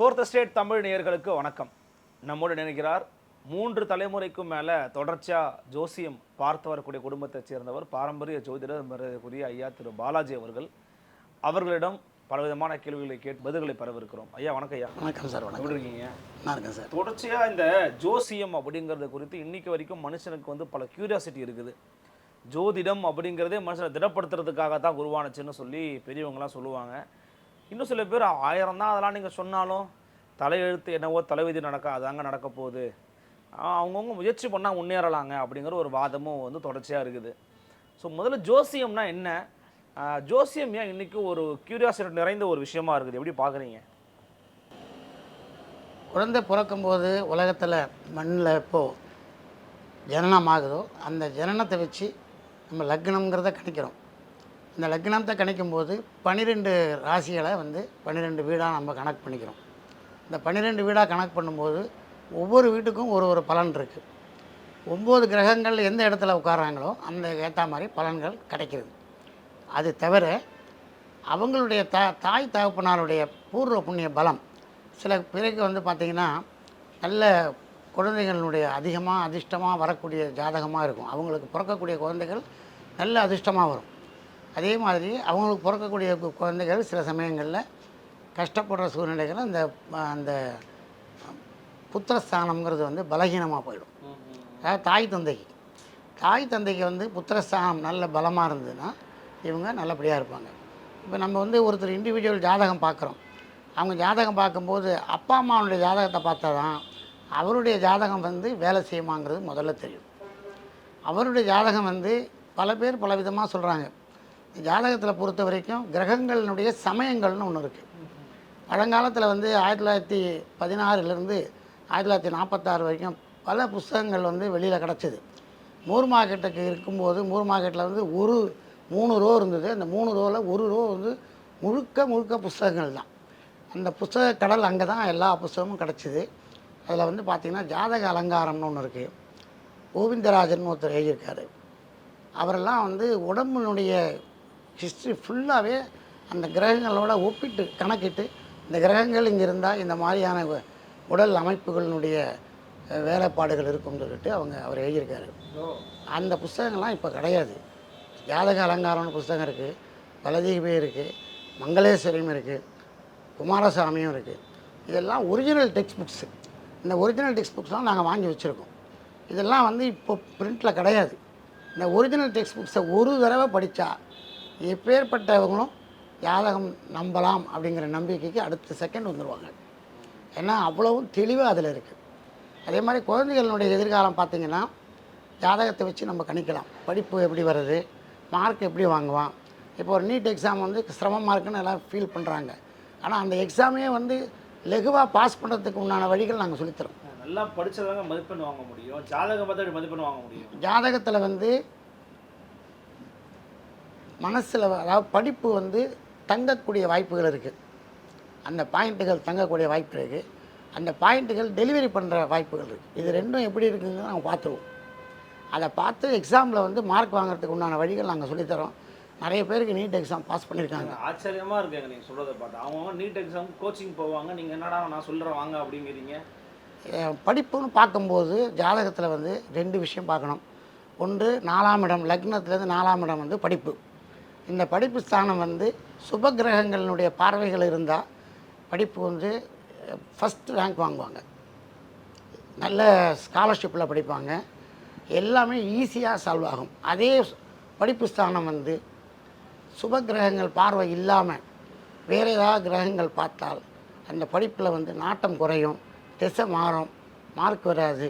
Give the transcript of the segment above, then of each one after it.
Fourth state Tamil நேயர்களுக்கு வணக்கம். நம்மோடு நினைக்கிறார் மூன்று தலைமுறைக்கும் மேலே தொடர்ச்சியாக ஜோசியம் பார்த்து வரக்கூடிய குடும்பத்தைச் சேர்ந்தவர் பாரம்பரிய ஜோதிடர் மரியாதைக்குரிய ஐயா திரு பாலாஜி அவர்கள். அவர்களிடம் பலவிதமான கேள்விகளை கேட்டு பதில்களை பெறவிருக்கிறோம். ஐயா வணக்கம் ஐயா. வணக்கம் சார் வணக்கம். எப்படி இருக்கீங்க? நல்லா இருக்கேன் சார். தொடர்ச்சியாக இந்த ஜோசியம் அப்படிங்கிறது குறித்து இன்னைக்கு வரைக்கும் மனுஷனுக்கு வந்து பல கியூரியாசிட்டி இருக்குது. ஜோதிடம் அப்படிங்கிறதே மனுஷனை திடப்படுத்துறதுக்காக தான் உருவானுச்சுன்னு சொல்லி பெரியவங்கலாம் சொல்லுவாங்க. இன்னும் சில பேர் ஆயிரம் தான் அதெல்லாம் நீங்கள் சொன்னாலும் தலையெழுத்து என்னவோ தலைவிதி நடக்க அதாங்க நடக்க போகுது. அவங்கவுங்க முயற்சி பண்ணால் முன்னேறலாங்க அப்படிங்கிற ஒரு வாதமும் வந்து தொடர்ச்சியாக இருக்குது. ஸோ முதல்ல ஜோசியம்னா என்ன? ஜோசியம் ஏன் இன்னைக்கு ஒரு கியூரியாசிட்டி நிறைந்த ஒரு விஷயமா இருக்குது? எப்படி பார்க்குறீங்க குழந்தை பிறக்கும்போது உலகத்தில் மண்ணில் இப்போது ஜனனம் ஆகுதோ அந்த ஜனனத்தை வச்சு நம்ம லக்னம்ங்கிறத கணிக்கிறோம். இந்த லக்னத்தை கணிக்கும்போது பன்னிரெண்டு ராசிகளை வந்து பன்னிரெண்டு வீடாக நம்ம கணக்கு பண்ணிக்கிறோம். இந்த பன்னிரெண்டு வீடாக கணக்கு பண்ணும்போது ஒவ்வொரு வீட்டுக்கும் ஒரு ஒரு பலன் இருக்குது ஒம்பது கிரகங்கள் எந்த இடத்துல உட்காராங்களோ அந்த ஏற்ற மாதிரி பலன்கள் கிடைக்கிறது. அது தவிர அவங்களுடைய த தாய் தகப்பனாருடைய பூர்வ புண்ணிய பலம். சில பிறகு வந்து பார்த்திங்கன்னா நல்ல குழந்தைகளுடைய அதிகமாக அதிர்ஷ்டமாக வரக்கூடிய ஜாதகமாக இருக்கும். அவங்களுக்கு பிறக்கக்கூடிய குழந்தைகள் நல்ல அதிர்ஷ்டமாக வரும். அதே மாதிரி அவங்களுக்கு பிறக்கக்கூடிய கு- குழந்தைகள் சில சமயங்களில் கஷ்டப்படுற சூழ்நிலைகள் அந்த அந்த புத்திரஸ்தானம்ங்கிறது வந்து பலகீனமாக போயிடும். அதாவது தாய் தந்தைக்கு. தாய் தந்தைக்கு வந்து புத்திரஸ்தானம் நல்ல பலமாக இருந்ததுன்னா இவங்க நல்லபடியாக இருப்பாங்க. இப்போ நம்ம வந்து ஒருத்தர் இண்டிவிஜுவல் ஜாதகம் பார்க்குறோம் அவங்க ஜாதகம் பார்க்கும்போது அப்பா அம்மாவுடைய ஜாதகத்தை பார்த்தா தான் அவருடைய ஜாதகம் வந்து வேலை செய்யுமாங்கிறது முதல்ல தெரியும். அவருடைய ஜாதகம் வந்து பல பேர் பல விதமாக சொல்கிறாங்க ஜாதகத்தில் பொறுத்த வரைக்கும் கிரகங்களினுடைய சமயங்கள்னு ஒன்று இருக்குது பழங்காலத்தில் வந்து ஆயிரத்தி தொள்ளாயிரத்தி பதினாறுலேருந்து ஆயிரத்தி தொள்ளாயிரத்தி நாற்பத்தாறு வரைக்கும் பல புஸ்தகங்கள் வந்து வெளியில் கிடச்சிது. மூர் மார்க்கெட்டுக்கு இருக்கும்போது மூர் மார்க்கெட்டில் வந்து ஒரு மூணு ரோ இருந்தது. அந்த மூணு ரோவில் ஒரு ரோ வந்து முழுக்க முழுக்க புஸ்தகங்கள் தான். அந்த புஸ்தக கடல் அங்கே தான் எல்லா புஸ்தகமும் கிடச்சிது. அதில் வந்து பார்த்திங்கன்னா ஜாதக அலங்காரம்னு ஒன்று இருக்குது கோவிந்தராஜன் ஒருத்தர் எழுதியிருக்காரு. அவரெல்லாம் வந்து உடம்புனுடைய ஹிஸ்ட்ரி ஃபுல்லாகவே அந்த கிரகங்களோட ஒப்பிட்டு கணக்கிட்டு இந்த கிரகங்கள் இங்கே இருந்தால் இந்த மாதிரியான உடல் அமைப்புகளினுடைய வேலைப்பாடுகள் இருக்கும்னு சொல்லிட்டு அவங்க அவர் எழுதியிருக்காரு. அந்த புஸ்தகங்கள்லாம் இப்போ கிடையாது. ஜாதக அலங்காரம்னு புஸ்தகம் இருக்குது பலதீபே இருக்குது மங்களேஸ்வரியும் இருக்குது குமாரசாமியும் இருக்குது இதெல்லாம் ஒரிஜினல் டெக்ஸ்ட் புக்ஸு இந்த ஒரிஜினல் டெக்ஸ்ட் புக்ஸ்லாம் நாங்கள் வாங்கி வச்சுருக்கோம். இதெல்லாம் வந்து இப்போ பிரிண்டில் கிடையாது. இந்த ஒரிஜினல் டெக்ஸ்ட் புக்ஸை ஒரு தடவை படித்தா எப்பேற்பட்டவங்களும் ஜாதகம் நம்பலாம் அப்படிங்கிற நம்பிக்கைக்கு அடுத்த செகண்ட் வந்துடுவாங்க ஏன்னா அவ்வளவும் தெளிவாக அதில் இருக்குது அதே மாதிரி குழந்தைகளுடைய எதிர்காலம் பார்த்திங்கன்னா ஜாதகத்தை வச்சு நம்ம கணிக்கலாம். படிப்பு எப்படி வருது மார்க் எப்படி வாங்குவான். இப்போ ஒரு நீட் எக்ஸாம் வந்து சிரமமாக இருக்குன்னு எல்லாம் ஃபீல் பண்ணுறாங்க ஆனால் அந்த எக்ஸாமே வந்து லெகுவாக பாஸ் பண்ணுறதுக்கு உண்டான வழிகள் நாங்கள் சொல்லித்தரோம் நல்லா படிச்சதாங்க மதிப்பெண் வாங்க முடியும். ஜாதகம் பார்த்து மதிப்பெண் வாங்க முடியும். ஜாதகத்தில் வந்து மனசில் அதாவது படிப்பு வந்து தங்கக்கூடிய வாய்ப்புகள் இருக்குது அந்த பாயிண்ட்டுகள் தங்கக்கூடிய வாய்ப்பு இருக்குது அந்த பாயிண்ட்டுகள் டெலிவரி பண்ணுற வாய்ப்புகள் இருக்குது இது ரெண்டும் எப்படி இருக்குங்கிறத நாங்கள் பார்த்துருவோம். அதை பார்த்து எக்ஸாமில் வந்து மார்க் வாங்குறதுக்கு உண்டான வழிகள் நாங்கள் சொல்லித்தரோம். நிறைய பேருக்கு நீட் எக்ஸாம் பாஸ் பண்ணியிருக்காங்க ஆச்சரியமா இருக்குங்க நீங்க சொல்றதை பார்த்து. அவங்க நீட் எக்ஸாம் கோச்சிங் போவாங்க. நீங்க என்னடா நான் சொல்றேன் வாங்க அப்படிங்கிறீங்க. படிப்புன்னு பார்க்கும்போது ஜாதகத்தில் வந்து ரெண்டு விஷயம் பார்க்கணும். ஒன்று நாலாம் இடம் லக்னத்துலேருந்து நாலாம் இடம் வந்து படிப்பு. இந்த படிப்பு ஸ்தானம் வந்து சுப கிரகங்களினுடைய பார்வைகள் இருந்தால் படிப்பு வந்து ஃபஸ்ட் ரேங்க் வாங்குவாங்க. நல்ல ஸ்காலர்ஷிப்பில் படிப்பாங்க. எல்லாமே ஈஸியாக சால்வ் ஆகும். அதே படிப்பு ஸ்தானம் வந்து சுப கிரகங்கள் பார்வை இல்லாமல் வேறு ஏதாவது கிரகங்கள் பார்த்தால் அந்த படிப்பில் வந்து நாட்டம் குறையும் திசை மாறும் மார்க் வராது.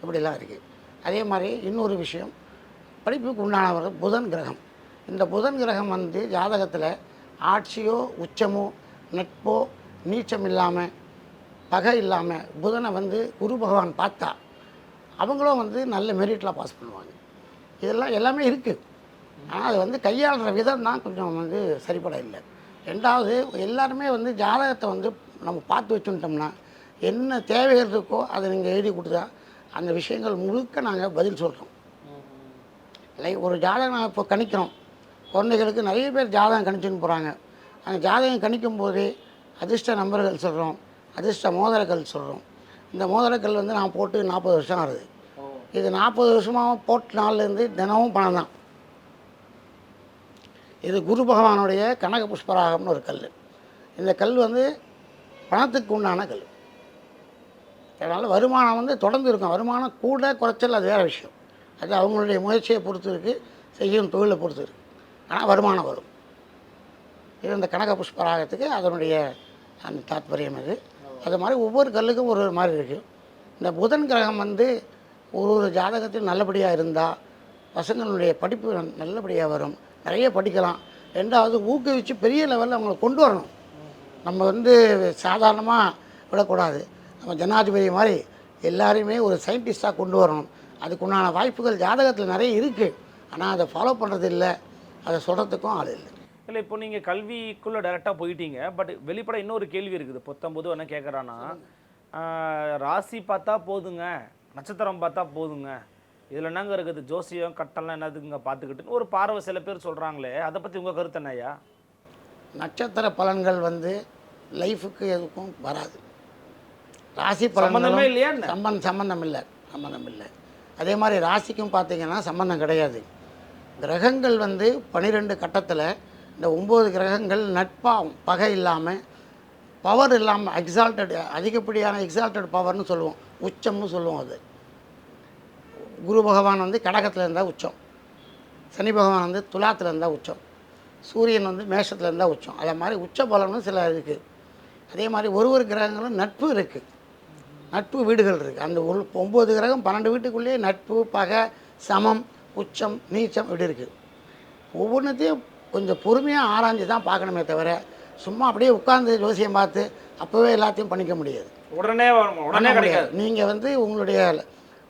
இப்படிலாம் இருக்குது அதே மாதிரி இன்னொரு விஷயம் படிப்புக்கு உண்டானவர் புதன் கிரகம். இந்த புதன் கிரகம் வந்து ஜாதகத்தில் ஆட்சியோ உச்சமோ நட்போ நீச்சம் இல்லாமல் பகை இல்லாமல் புதனை வந்து குரு பகவான் பார்த்தா அவங்களும் வந்து நல்ல மெரிட்டில் பாஸ் பண்ணுவாங்க. இதெல்லாம் எல்லாமே இருக்குது ஆனால் அது வந்து கையாளுற விதம் தான் கொஞ்சம் வந்து சரிப்பட இல்லை. ரெண்டாவது எல்லாருமே வந்து ஜாதகத்தை வந்து நம்ம பார்த்து வச்சுட்டோம்னா என்ன தேவைகள் இருக்கோ அதை நீங்கள் எழுதி கொடுத்தா அந்த விஷயங்கள் முழுக்க நாங்கள் பதில் சொல்கிறோம் இல்லை ஒரு ஜாதகம் நாங்கள் இப்போ கணிக்கிறோம். குழந்தைகளுக்கு நிறைய பேர் ஜாதகம் கணிச்சுன்னு போகிறாங்க அந்த ஜாதகம் கணிக்கும் போதே அதிர்ஷ்ட நம்பர்கள் சொல்கிறோம் அதிர்ஷ்ட மோதிரக்கல் சொல்கிறோம் இந்த மோதிரக்கல் வந்து நான் போட்டு நாற்பது வருஷம் ஆகுது. இது நாற்பது வருஷமாக போட்டு நாள்லேருந்து தினமும் பணம் தான். இது குரு பகவானுடைய கனக புஷ்பராகம்னு ஒரு கல் இந்த கல் வந்து பணத்துக்கு உண்டான கல். அதனால் வருமானம் வந்து தொடர்ந்து இருக்கும். வருமானம் கூட குறைச்சல் அது வேறு விஷயம். அது அவங்களுடைய முயற்சியை பொறுத்து இருக்குது செய்யும் தொழிலை பொறுத்து இருக்குது ஆனால் வருமானம் வரும். இது இந்த கனக புஷ்பராகத்துக்கு அதனுடைய அந்த தாத்பரியம் இது அது மாதிரி ஒவ்வொரு கல்லுக்கும் ஒரு ஒரு மாதிரி இருக்குது இந்த புதன் கிரகம் வந்து ஒரு ஒரு ஜாதகத்தில் நல்லபடியாக இருந்தால் பசங்களுடைய படிப்பு நல்லபடியாக வரும். நிறைய படிக்கலாம். ரெண்டாவது ஊக்குவிச்சு பெரிய லெவலில் அவங்களை கொண்டு வரணும். நம்ம வந்து சாதாரணமாக விடக்கூடாது. நம்ம ஜனாதிபதி மாதிரி எல்லாரையுமே ஒரு சயின்டிஸ்ட்டாக கொண்டு வரணும். அதுக்குண்டான வாய்ப்புகள் ஜாதகத்தில் நிறைய இருக்குது ஆனால் அதை ஃபாலோ பண்ணுறது இல்லை. அதை சொல்கிறதுக்கும் ஆள் இல்லை. இல்லை இப்போ நீங்கள் கல்விக்குள்ளே டைரெக்டாக போயிட்டீங்க பட் வெளிப்பட இன்னொரு கேள்வி இருக்குது. பொத்தம்பது என்ன கேட்குறான்னா ராசி பார்த்தா போதுங்க நட்சத்திரம் பார்த்தா போதுங்க. இதில் என்னங்க இருக்குது? ஜோசியம் கட்டம்லாம் என்னதுங்க பார்த்துக்கிட்டுன்னு ஒரு பார்வை சில பேர் சொல்கிறாங்களே அதை பற்றி உங்கள் கருத்து என்னய்யா நட்சத்திர பலன்கள் வந்து லைஃபுக்கு எதுக்கும் வராது. ராசி சம்மந்தமே பலன்களும் இல்லையா சம்பந்தம் சம்பந்தம் இல்லை சம்பந்தம் இல்லை. அதே மாதிரி ராசிக்கும் பார்த்தீங்கன்னா சம்பந்தம் கிடையாது. கிரகங்கள் வந்து பன்னிரெண்டு கட்டத்தில் இந்த ஒம்பது கிரகங்கள் நட்பாகும் பகை இல்லாமல் பவர் இல்லாமல் எக்ஸால்டட் அதிகப்படியான எக்ஸால்டட் பவர்னு சொல்லுவோம். உச்சம்னு சொல்லுவோம் அது. குரு பகவான் வந்து கடகத்தில் இருந்தால் உச்சம். சனி பகவான் வந்து துலாத்தில் இருந்தால் உச்சம். சூரியன் வந்து மேஷத்தில் இருந்தால் உச்சம். அதே மாதிரி உச்ச பலம்னு சில இருக்குது அதே மாதிரி ஒரு ஒரு கிரகங்களும் நட்பு இருக்குது நட்பு வீடுகள் இருக்குது அந்த ஒரு ஒம்பது கிரகம் பன்னெண்டு வீட்டுக்குள்ளேயே நட்பு பகை சமம் உச்சம் நீச்சம் இப்படி இருக்குது ஒவ்வொன்றத்தையும் கொஞ்சம் பொறுமையாக ஆராய்ஞ்சு தான் பார்க்கணுமே தவிர சும்மா அப்படியே உட்கார்ந்து ஜோசியம் பார்த்து அப்போவே எல்லாத்தையும் பண்ணிக்க முடியாது. உடனே உடனே கிடைக்காது. நீங்கள் வந்து உங்களுடைய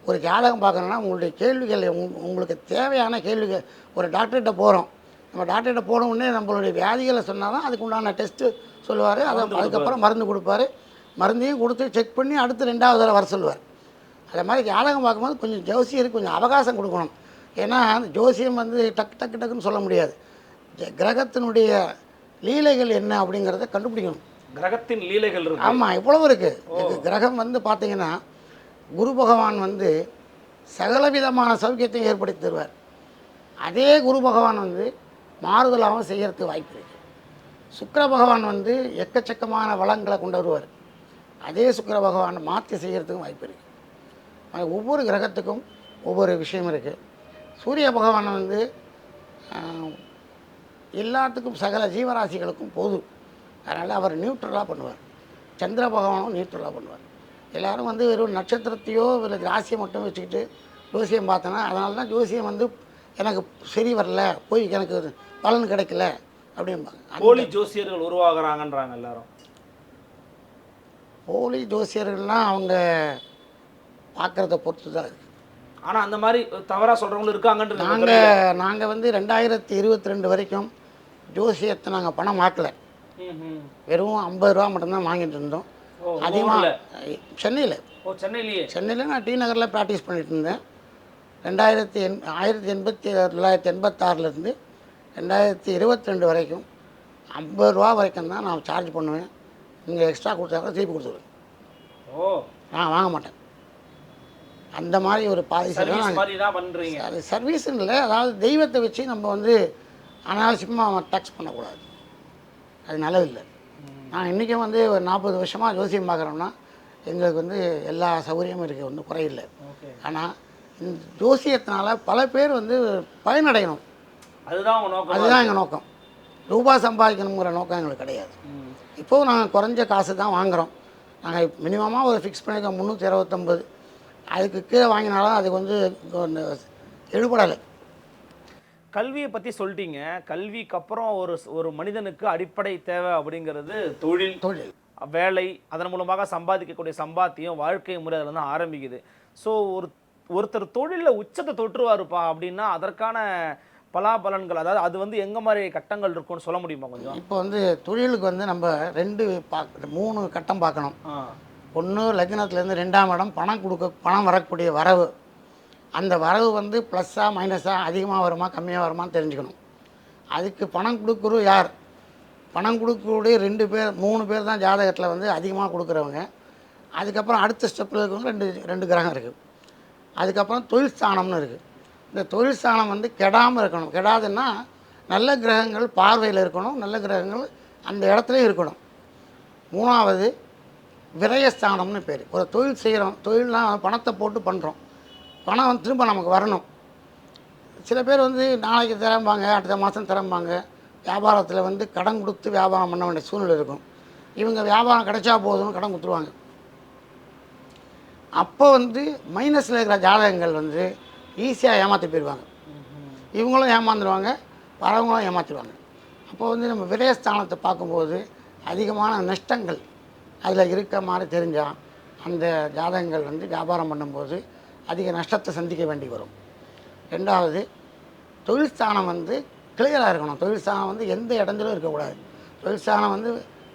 ஒரு ஜாதகம் பார்க்கணுன்னா உங்களுடைய கேள்விகள் உங்க- உங்களுக்கு தேவையான கேள்விகள் ஒரு டாக்டர்கிட்ட போகிறோம் நம்ம டாக்டர்கிட்ட போன உடனே நம்மளுடைய வியாதிகளை சொன்னால் தான் அதுக்கு உண்டான டெஸ்ட்டு சொல்லுவார். அதை அதுக்கப்புறம் மருந்து கொடுப்பாரு. மருந்தையும் கொடுத்து செக் பண்ணி அடுத்து ரெண்டாவது தடவை வர சொல்லுவார். அதே மாதிரி ஜாதகம் பார்க்கும்போது கொஞ்சம் ஜோசியருக்கு கொஞ்சம் அவகாசம் கொடுக்கணும். ஏன்னா அந்த ஜோசியம் வந்து டக்கு டக்கு டக்குன்னு சொல்ல முடியாது. ஜ- கிரகத்தினுடைய லீலைகள் என்ன அப்படிங்கிறத கண்டுபிடிக்கணும். கிரகத்தின் லீலைகள் இருக்கு. ஆமாம் இவ்வளவு இருக்குது கிரகம் வந்து பார்த்தீங்கன்னா குரு பகவான் வந்து சகலவிதமான சௌக்கியத்தையும் ஏற்படுத்தி தருவார். அதே குரு பகவான் வந்து மாறுதலாகவும் செய்யறதுக்கு வாய்ப்பு இருக்குது சுக்கிர பகவான் வந்து எக்கச்சக்கமான வளங்களை கொண்டு வருவார். அதே சுக்கிர பகவான் மாற்றி செய்யறதுக்கும் வாய்ப்பு இருக்குது ஒவ்வொரு கிரகத்துக்கும் ஒவ்வொரு விஷயம் இருக்குது சூரிய பகவான் வந்து எல்லாத்துக்கும் சகல ஜீவராசிகளுக்கும் பொது. அதனால் அவர் நியூட்ரலாக பண்ணுவார். சந்திர பகவானும் நியூட்ரலாக பண்ணுவார். எல்லாரும் வந்து வெறும் நட்சத்திரத்தையோ இல்லை ராசியை மட்டும் வச்சுக்கிட்டு ஜோசியம் பார்த்தோன்னா அதனால தான் ஜோசியம் வந்து எனக்கு சரி வரல போய் எனக்கு பலன் கிடைக்கல அப்படிம்பாங்க. போலி ஜோசியர்கள் உருவாகுறாங்கன்றாங்க எல்லாரும். போலி ஜோசியர்கள்லாம் அவங்க பார்க்குறத பொறுத்து தான் இருக்குது ஆனா அந்த மாதிரி தவறா சொல்றவங்களும் இருக்காங்கன்றது நாங்கள் நாங்கள் வந்து ரெண்டாயிரத்தி இருபத்தி ரெண்டு வரைக்கும் ஜோசியத்தை நாங்கள் பணம் மாட்டல ம், ம். வெறும் ஐம்பது ரூபா மட்டும்தான் வாங்கிட்டு இருந்தோம். அதிகமாக? சென்னையில். ஓ சென்னையிலேயே? சென்னையில் நான் டி நகரில் ப்ராக்டிஸ் பண்ணிட்டு இருந்தேன். ரெண்டாயிரத்தி எண் ஆயிரத்தி எண்பத்தி தொள்ளாயிரத்தி எண்பத்தாறுலேருந்து ரெண்டாயிரத்தி இருபத்தி ரெண்டு வரைக்கும் ஐம்பது ரூபா வரைக்கும் தான் நான் சார்ஜ் பண்ணுவேன். நீங்கள் எக்ஸ்ட்ரா கொடுத்தாக்க திருப்பி கொடுத்துருவேன். ஓ. நான் வாங்க மாட்டேன். அந்த மாதிரி ஒரு தான் சர்வீஸ் சர்வீஸ்னு இல்லை. அதாவது தெய்வத்தை வச்சு நம்ம வந்து அனாவசியமாக டச் பண்ணக்கூடாது. அது நல்லதில்லை. நான் இன்றைக்கும் வந்து ஒரு நாற்பது வருஷமாக ஜோசியம் பார்க்குறோம்னா எங்களுக்கு வந்து எல்லா சௌகரியமும் இருக்குது ஒன்றும் குறையில்லை. ஆனால் இந்த ஜோசியத்தினால பல பேர் வந்து பயனடையணும். அதுதான் அதுதான் எங்கள் நோக்கம். ரூபா சம்பாதிக்கணுங்கிற நோக்கம் எங்களுக்கு கிடையாது. இப்போது நாங்கள் குறைஞ்ச காசு தான் வாங்குகிறோம் நாங்கள் மினிமமாக ஒரு ஃபிக்ஸ் பண்ணியிருக்கோம் முந்நூற்றி இருபத்தொம்பது அதுக்கு கீழே வாங்கினாலும் அது வந்து எழுபடலை கல்வியை பத்தி சொல்லிட்டீங்க. கல்விக்கு அப்புறம் ஒரு ஒரு மனிதனுக்கு அடிப்படை தேவை அப்படிங்கிறது தொழில் தொழில். வேலை அதன் மூலமாக சம்பாதிக்கக்கூடிய சம்பாத்தியம் வாழ்க்கை முறை அதில் தான் ஆரம்பிக்குது. ஸோ ஒரு ஒருத்தர் தொழிலில் உச்சத்தை தொற்றுவாருப்பா அப்படின்னா அதற்கான பலாபலன்கள் அதாவது அது வந்து எங்க மாதிரி கட்டங்கள் இருக்கும்னு சொல்ல முடியுமா கொஞ்சம்? இப்போ வந்து தொழிலுக்கு வந்து நம்ம ரெண்டு பார்க்க மூணு கட்டம் பார்க்கணும். ஒன்று லக்னத்துலேருந்து ரெண்டாம் இடம் பணம் கொடுக்க பணம் வரக்கூடிய வரவு. அந்த வரவு வந்து ப்ளஸ்ஸாக மைனஸாக அதிகமாக வருமா கம்மியாக வருமான்னு தெரிஞ்சுக்கணும். அதுக்கு பணம் கொடுக்குறது யார்? பணம் கொடுக்கக்கூடிய ரெண்டு பேர் மூணு பேர் தான் ஜாதகத்தில் வந்து அதிகமாக கொடுக்குறவங்க. அதுக்கப்புறம் அடுத்த ஸ்டெப்பில் இருக்கிறவங்க ரெண்டு ரெண்டு கிரகம் இருக்குது அதுக்கப்புறம் தொழில் ஸ்தானம்னு இருக்குது இந்த தொழில் ஸ்தானம் வந்து கெடாமல் இருக்கணும். கெடாதுன்னா நல்ல கிரகங்கள் பார்வையில் இருக்கணும் நல்ல கிரகங்கள் அந்த இடத்துல இருக்கணும். மூணாவது விரயஸ்தானம்னு பேர். ஒரு தொழில் செய்கிறோம் தொழில்னால் பணத்தை போட்டு பண்ணுறோம் பணம் வந்து திரும்ப நமக்கு வரணும். சில பேர் வந்து நாளைக்கு திறம்பாங்க அடுத்த மாதம் திறம்பாங்க. வியாபாரத்தில் வந்து கடன் கொடுத்து வியாபாரம் பண்ண வேண்டிய சூழ்நிலை இருக்கும். இவங்க வியாபாரம் கிடைச்சா போதும்னு கடன் கொடுத்துருவாங்க. அப்போ வந்து மைனஸில் இருக்கிற ஜாதகங்கள் வந்து ஈஸியாக ஏமாற்றி போயிடுவாங்க இவங்களும் ஏமாந்துருவாங்க வரவங்களும் ஏமாற்றிடுவாங்க அப்போ வந்து நம்ம விரயஸ்தானத்தை பார்க்கும்போது அதிகமான நஷ்டங்கள் அதில் இருக்க மாதிரி தெரிஞ்சால் அந்த ஜாதகங்கள் வந்து வியாபாரம் பண்ணும்போது அதிக நஷ்டத்தை சந்திக்க வேண்டி வரும். ரெண்டாவது தொழில் ஸ்தானம் வந்து கிளியராக இருக்கணும். தொழில் ஸ்தானம் வந்து எந்த இடத்துலையும் இருக்கக்கூடாது. தொழில் ஸ்தானம் வந்து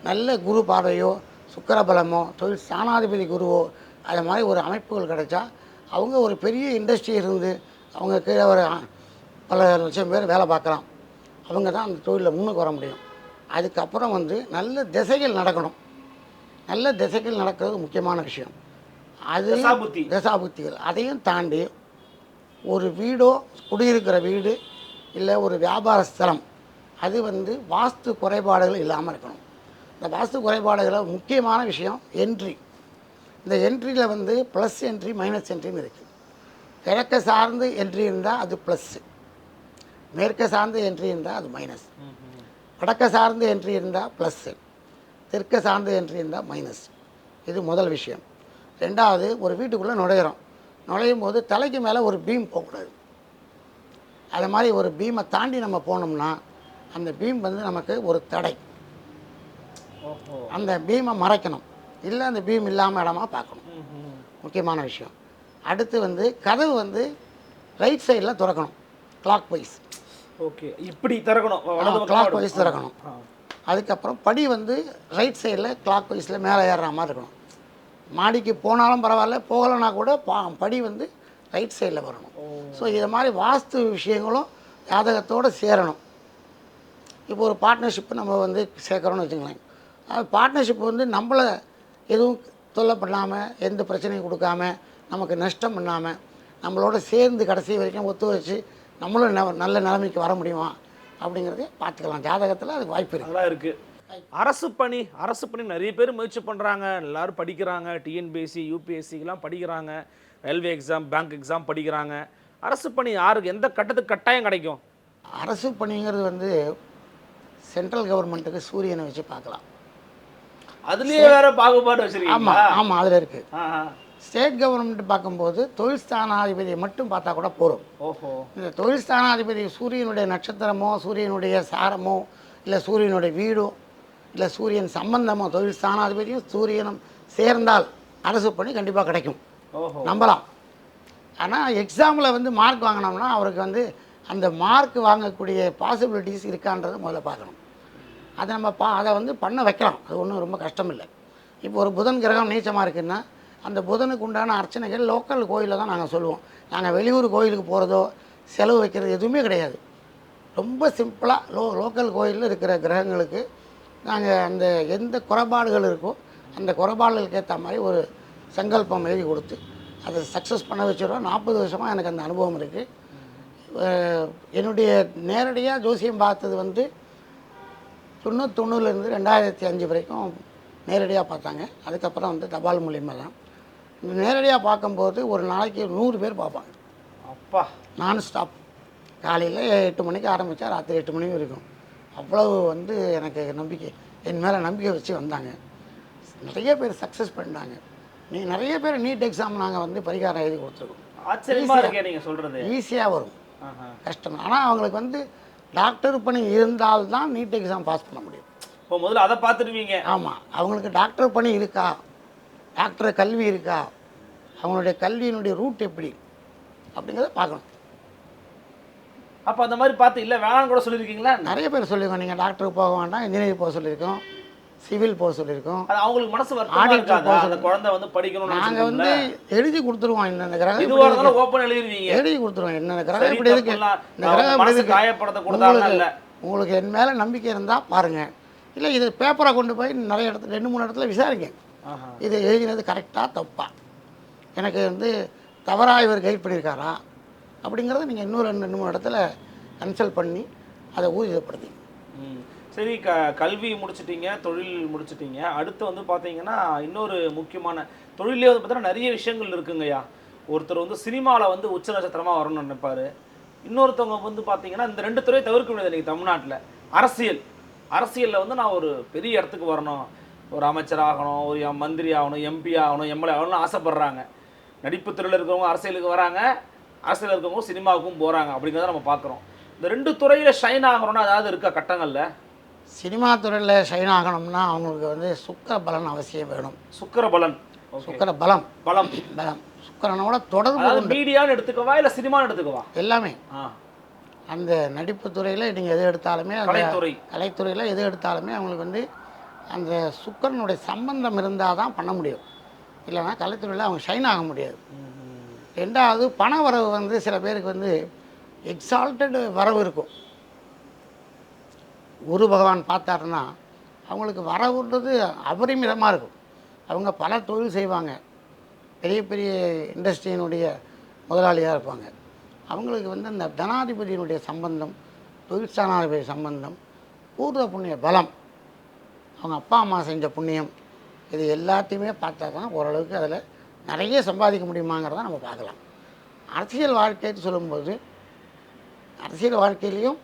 நல்ல குரு பார்வையோ சுக்கரபலமோ தொழில் ஸ்தானாதிபதி குருவோ அது மாதிரி ஒரு அமைப்புகள் கிடைச்சா அவங்க ஒரு பெரிய இண்டஸ்ட்ரி இருந்து அவங்க கீழே ஒரு பல லட்சம் பேர் வேலை பார்க்கலாம். அவங்க தான் அந்த தொழிலில் முன்னுக்கு வர முடியும். அதுக்கப்புறம் வந்து நல்ல திசைகள் நடக்கணும். நல்ல திசைகள் நடக்கிறது முக்கியமான விஷயம். அது தசாபுத்தி. தசாபுத்திகள். அதையும் தாண்டி ஒரு வீடோ குடியிருக்கிற வீடு இல்லை ஒரு வியாபார ஸ்தலம் அது வந்து வாஸ்து குறைபாடுகள் இல்லாமல் இருக்கணும். இந்த வாஸ்து குறைபாடுகளை முக்கியமான விஷயம் என்ட்ரி இந்த என்ட்ரியில் வந்து ப்ளஸ் என்ட்ரி மைனஸ் என்ட்ரின்னு இருக்குது கிழக்க சார்ந்து என்ட்ரி இருந்தால் அது ப்ளஸ்ஸு மேற்க சார்ந்த என்ட்ரி இருந்தால் அது மைனஸ் வடக்க சார்ந்த என்ட்ரி இருந்தால் ப்ளஸ்ஸு தெற்க சார்ந்த என்ட்ரி இருந்தால் மைனஸ் இது முதல் விஷயம். ரெண்டாவது ஒரு வீட்டுக்குள்ளே நுழையிறோம். நுழையும் போது தலைக்கு மேலே ஒரு பீம் போகக்கூடாது. அது மாதிரி ஒரு பீமை தாண்டி நம்ம போனோம்னா அந்த பீம் வந்து நமக்கு ஒரு தடை. அந்த பீமை மறைக்கணும். இல்லை அந்த பீம் இல்லாமல் இடமா பார்க்கணும். முக்கியமான விஷயம். அடுத்து வந்து கதவு வந்து ரைட் சைடில் திறக்கணும். Clockwise okay. இப்படி திறக்கணும். கிளாக். வைஸ் திறக்கணும். அதுக்கப்புறம் படி வந்து ரைட் சைடில் கிளாக் வைஸில் மேலே ஏறுற மாதிரி இருக்கணும். மாடிக்கு போனாலும் பரவாயில்ல போகலைன்னா கூட பா படி வந்து ரைட் சைடில் வரணும். ஸோ இது மாதிரி வாஸ்து விஷயங்களும் ஜாதகத்தோடு சேரணும். இப்போ ஒரு பார்ட்னர்ஷிப் நம்ம வந்து சேர்க்குறோம்னு வச்சுங்களேன் அது பார்ட்னர்ஷிப் வந்து நம்மளை எதுவும் தொல்லை பண்ணாமல் எந்த பிரச்சனையும் கொடுக்காம நமக்கு நஷ்டம் பண்ணாமல் நம்மளோட சேர்ந்து கடைசி வரைக்கும் ஒத்து வச்சு நம்மளும் ந- நல்ல நிலைமைக்கு வர முடியுமா? அப்படிங்கிறத பார்த்துக்கலாம். ஜாதகத்தில் அதுக்கு வாய்ப்பு இருக்குது அதெல்லாம் இருக்கு. அரசு பணி அரசு பணி நிறைய பேர் முயற்சி பண்றாங்க. எல்லாரும் படிக்கிறாங்க. டிஎன்பிஎஸ்சி யூபிஎஸ்சிக்கெல்லாம் படிக்கிறாங்க. ரயில்வே எக்ஸாம் பேங்க் எக்ஸாம் படிக்கிறாங்க. அரசு பணி யாருக்கு எந்த கட்டத்துக்கு கட்டாயம் கிடைக்கும்? அரசு பணிங்கிறது வந்து சென்ட்ரல் கவர்மெண்ட்டுக்கு சூரியனை வச்சு பார்க்கலாம். அதுலயே வேற பாகுபாடு ஆமாம் வச்சிருக்கீங்களா ஆமாம் அதில் இருக்குது. ஸ்டேட் கவர்மெண்ட் பார்க்கும்போது தொழில் ஸ்தானாதிபதியை மட்டும் பார்த்தா கூட போதும். ஓஹோ. இந்த தொழில் ஸ்தானாதிபதி சூரியனுடைய நட்சத்திரமோ சூரியனுடைய சாரமோ இல்லை சூரியனுடைய வீடோ இல்லை சூரியன் சம்பந்தமோ தொழில் ஸ்தானாதிபதியும் சூரியனும் சேர்ந்தால் அரசு பணி கண்டிப்பாக கிடைக்கும். நம்பலாம். ஆனால் எக்ஸாமில் வந்து மார்க் வாங்கினோம்னா அவருக்கு வந்து அந்த மார்க் வாங்கக்கூடிய பாசிபிலிட்டிஸ் இருக்கான்றதை முதல்ல பார்க்கணும். அதை நம்ம பா அதை வந்து பண்ண வைக்கலாம். அது ஒன்றும் ரொம்ப கஷ்டம் இல்லை இப்போ ஒரு புதன் கிரகம் நீச்சமாக இருக்குன்னா அந்த புதனுக்கு உண்டான அர்ச்சனைகள் லோக்கல் கோயிலில் தான் நாங்கள் சொல்லுவோம். நாங்கள் வெளியூர் கோயிலுக்கு போகிறதோ செலவு வைக்கிறது எதுவுமே கிடையாது. ரொம்ப சிம்பிளாக லோ லோக்கல் கோயிலில் இருக்கிற கிரகங்களுக்கு நாங்கள் அந்த எந்த குறைபாடுகள் இருக்கோ அந்த குறைபாடுகளுக்கு ஏற்ற மாதிரி ஒரு சங்கல்பம் எழுதி கொடுத்து அதை சக்ஸஸ் பண்ண வச்சிடறோம். நாற்பது வருஷமாக எனக்கு அந்த அனுபவம் இருக்குது என்னுடைய நேரடியாக ஜோசியம் பார்த்தது வந்து தொண்ணூற்றி ரெண்டாயிரத்தி அஞ்சு வரைக்கும் நேரடியாக பார்த்தாங்க. அதுக்கப்புறம் வந்து தபால் மூலியமாக தான். நேரடியாக பார்க்கும்போது ஒரு நாளைக்கு நூறு பேர் பார்ப்பாங்க. அப்பா. நான் ஸ்டாப் காலையில் எட்டு மணிக்கு ஆரம்பித்தா ராத்திரி எட்டு மணி வரைக்கும் அவ்வளவு வந்து எனக்கு நம்பிக்கை. என் மேலே நம்பிக்கை வச்சு வந்தாங்க. நிறைய பேர் சக்ஸஸ் பண்ணிட்டாங்க. நீ நிறைய பேர் நீட் எக்ஸாம் நாங்கள் வந்து பரிகாரம் எழுதி கொடுத்துருக்கோம். ஆச்சரியமா இருக்கே நீங்க சொல்றது. ஈஸியாக வரும். கஷ்டம். ஆனால் அவங்களுக்கு வந்து டாக்டர் பணி இருந்தால்தான் நீட் எக்ஸாம் பாஸ் பண்ண முடியும். இப்போ முதல்ல அதை பார்த்துருவீங்க ஆமாம் அவங்களுக்கு டாக்டர் பணி இருக்கா? டாக்டர் கல்வி இருக்கா? அவங்களுடைய கல்வியினுடைய ரூட் எப்படி? அப்படிங்கிறத பார்க்கணும். அப்ப அந்த மாதிரி பார்த்து இல்ல வேணாம்னு கூட சொல்லியிருக்கீங்களா நிறைய பேர் சொல்லியிருக்கோம் நீங்கள் டாக்டருக்கு போக வேண்டாம் இன்ஜினியரிங் போக சொல்லியிருக்கோம் சிவில் போக சொல்லியிருக்கோம். அது அவங்களுக்கு மனசு போக அந்த குழந்தை வந்து படிக்கணும்னு நாங்கள் வந்து? எழுதி கொடுத்துருவோம். இந்த கிரகம் இதுவா இப்படி இருக்கு. இருந்தாலும் ஓப்பன் எழுதிருவீங்க. எழுதி கொடுத்துருவோம். என்ன கிரகம் இப்படி இருக்கு? இந்த கிரகம் மனசு காயப்படுத்த இல்ல உங்களுக்கு என் மேலே நம்பிக்கை இருந்தால் பாருங்கள் இல்லை இது பேப்பரை கொண்டு போய் நிறைய இடத்துல ரெண்டு மூணு இடத்துல விசாரிங்க. இது எழுதினது கரெக்டாக தப்பா. எனக்கு வந்து தவறாக இவர் கைட் பண்ணியிருக்காரா? அப்படிங்கிறத நீங்கள் இன்னொரு ரெண்டு ரெண்டு மூணு இடத்துல கன்சல்ட் பண்ணி அதை ஊர்ஜிதப்படுத்தி. ம். சரி க கல்வி முடிச்சிட்டீங்க தொழில் முடிச்சிட்டீங்க. அடுத்து வந்து பார்த்தீங்கன்னா இன்னொரு முக்கியமான தொழிலே வந்து பார்த்தீங்கன்னா நிறைய விஷயங்கள் இருக்குங்கய்யா. ஒருத்தர் வந்து சினிமாவில் வந்து உச்ச நட்சத்திரமாக வரணும்னு நினைப்பாரு. இன்னொருத்தவங்க வந்து பார்த்தீங்கன்னா இந்த ரெண்டு துறையை தவிர்க்க முடியாது இன்றைக்கி தமிழ்நாட்டில். அரசியல். அரசியலில் வந்து நான் ஒரு பெரிய இடத்துக்கு வரணும். ஒரு அமைச்சர் ஆகணும் ஒரு மந்திரி ஆகணும் எம்பி ஆகணும் எம்எல்ஏ ஆகணும்னு ஆசைப்பட்றாங்க. நடிப்பு துறையில் இருக்கிறவங்க அரசியலுக்கு வராங்க அரசியல் இருக்கவங்க சினிமாவுக்கும் போகிறாங்க அப்படிங்கிறத நம்ம பார்க்குறோம். இந்த ரெண்டு துறையில் ஷைன் ஆகணும்னா அதாவது இருக்கா கட்டங்களில்? சினிமா துறையில் ஷைன் ஆகணும்னா அவங்களுக்கு வந்து சுக்கர பலன் அவசியம் வேணும். சுக்கிர பலன். சுக்கர பலம். பலம். பலம். சுக்கரனோட தொடர்பு மீடியான்னு எடுத்துக்கவா இல்ல சினிமான்னு எடுத்துக்கவா? எல்லாமே. ஆ. அந்த நடிப்பு துறையில் நீங்கள் எது எடுத்தாலுமே கலைத்துறை. கலைத்துறையில் எது எடுத்தாலுமே அவங்களுக்கு வந்து அந்த சுக்கரனுடைய சம்பந்தம் இருந்தால் தான் பண்ண முடியும். இல்லைன்னா கலைத்துறையில் அவங்க ஷைன் ஆக முடியாது. ரெண்டாவது பண வரவு வந்து சில பேருக்கு வந்து எக்ஸால்ட்டடு வரவு இருக்கும். குரு பகவான் பார்த்தாருன்னா அவங்களுக்கு வரவுன்றது அபரிமிதமாக இருக்கும். அவங்க பல தொழில் செய்வாங்க. பெரிய பெரிய இண்டஸ்ட்ரியினுடைய முதலாளியாக இருப்பாங்க. அவங்களுக்கு வந்து அந்த தனாதிபதியினுடைய சம்பந்தம் தொழில் சம்பந்தம் பூர்வ புண்ணிய பலம் அவங்க அப்பா அம்மா செஞ்ச புண்ணியம் இது எல்லாத்தையுமே பார்த்தா தான் ஓரளவுக்கு அதில் நிறைய சம்பாதிக்க முடியுமாங்கிறத நம்ம பார்க்கலாம். அரசியல் வாழ்க்கைன்னு சொல்லும்போது அரசியல் வாழ்க்கையிலையும்